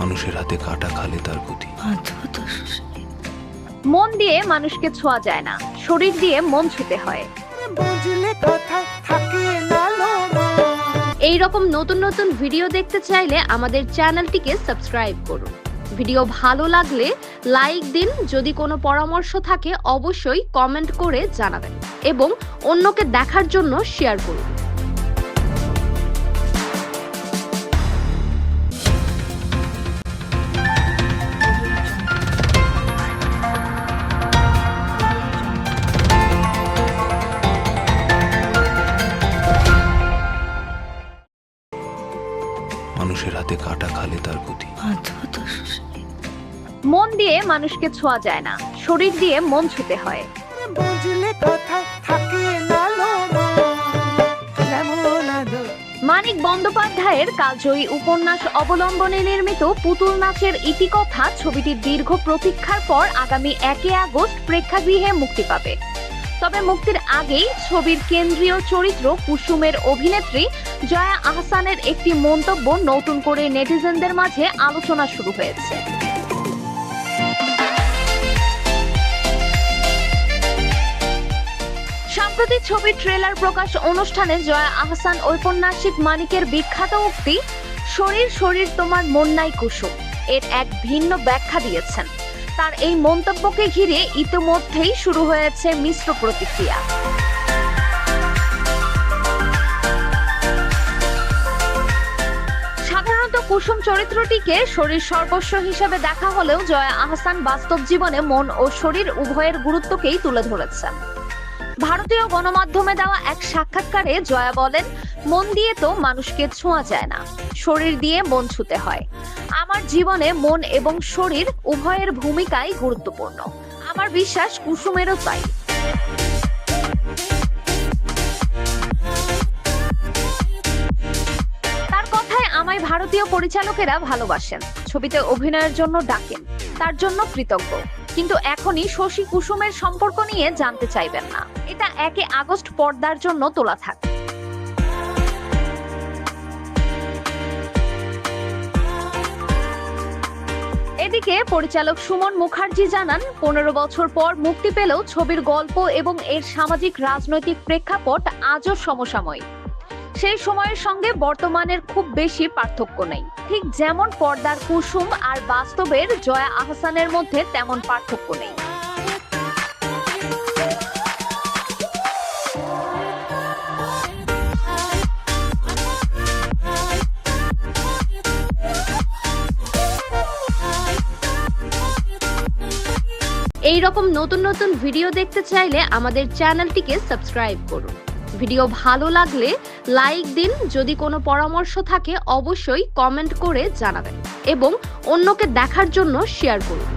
মানুষের হাতে কাটা খালে তার গতি। মন দিয়ে মানুষকে ছোঁয়া যায় না, শরীর দিয়ে মন ছুতে হয়। এই রকম নতুন নতুন ভিডিও দেখতে চাইলে আমাদের চ্যানেলটিকে সাবস্ক্রাইব করুন। ভিডিও ভালো লাগলে লাইক দিন, যদি কোনো পরামর্শ থাকে অবশ্যই কমেন্ট করে জানাবেন এবং অন্যকে দেখার জন্য শেয়ার করুন। মানুষের হাতে কাটা খালে তার গতি মন দিয়ে মানুষকে ছোঁয়া যায় না, শরীর দিয়ে মন ছুতে হয়। বুঝলে মানিক বন্দ্যোপাধ্যায়ের কালজয়ী উপন্যাস অবলম্বনে নির্মিত পুতুল নাচের ইতিকথা ছবিটির দীর্ঘ প্রতীক্ষার পর আগামী একে আগস্ট প্রেক্ষাগৃহে মুক্তি পাবে। তবে মুক্তির আগেই ছবির কেন্দ্রীয় চরিত্র কুসুমের অভিনেত্রী জয়া আহসানের একটি মন্তব্য নতুন করে নেটিজেনদের মাঝে আলোচনা শুরু হয়েছে। সম্প্রতি ছবির ট্রেলার প্রকাশ অনুষ্ঠানে জয়া আহসান, ঔপন্যাসিক মানিকের বিখ্যাত উক্তি, শরীর শরীর, তোমার মন নাই কুসুম এর এক ভিন্ন ব্যাখ্যা দিয়েছেন। তার এই মন্তব্যকে ঘিরে ইতিমধ্যেই শুরু হয়েছে মিশ্র প্রতিক্রিয়া। কুসুম চরিত্রটিকে শরীর সর্বস্ব হিসেবে দেখা হলেও জয়া আহসান বাস্তব জীবনে মন ও শরীর উভয়ের গুরুত্বকেই তুলে ধরেছেন ভারতীয় গণমাধ্যমে দেওয়া এক সাক্ষাৎকারে জয়া বলেন, মন দিয়ে তো মানুষকে ছোঁয়া যায় না, শরীর দিয়ে মন ছুতে হয়। আমার জীবনে মন এবং শরীর উভয়ের ভূমিকাই গুরুত্বপূর্ণ। আমার বিশ্বাস কুসুমেরও তাই। আমায় ভারতীয় পরিচালকেরা ভালোবাসেন। ছবিতে অভিনয়ের জন্য ডাকেন। তার জন্য কৃতজ্ঞ। কিন্তু এখনই শশী কুসুমের সম্পর্ক নিয়ে জানতে চাইবেন না। এটা একে আগস্ট পর্দার জন্য তোলা থাক। এদিকে পরিচালক সুমন মুখার্জি জানান, পনেরো বছর পর মুক্তি পেলেও ছবির গল্প এবং এর সামাজিক রাজনৈতিক প্রেক্ষাপট আজও সমসাময়িক। সেই সময়ের সঙ্গে বর্তমানের খুব বেশি পার্থক্য নেই। ঠিক যেমন পর্দার কুসুম আর বাস্তবের জয়া আহসানের মধ্যে তেমন পার্থক্য নেই। এই রকম নতুন নতুন ভিডিও দেখতে চাইলে আমাদের চ্যানেলটিকে সাবস্ক্রাইব করুন। ভিডিও ভালো লাগলে লাইক দিন। যদি কোনো পরামর্শ থাকে, অবশ্যই কমেন্ট করে জানাবেন এবং অন্যকে দেখার জন্য শেয়ার করুন।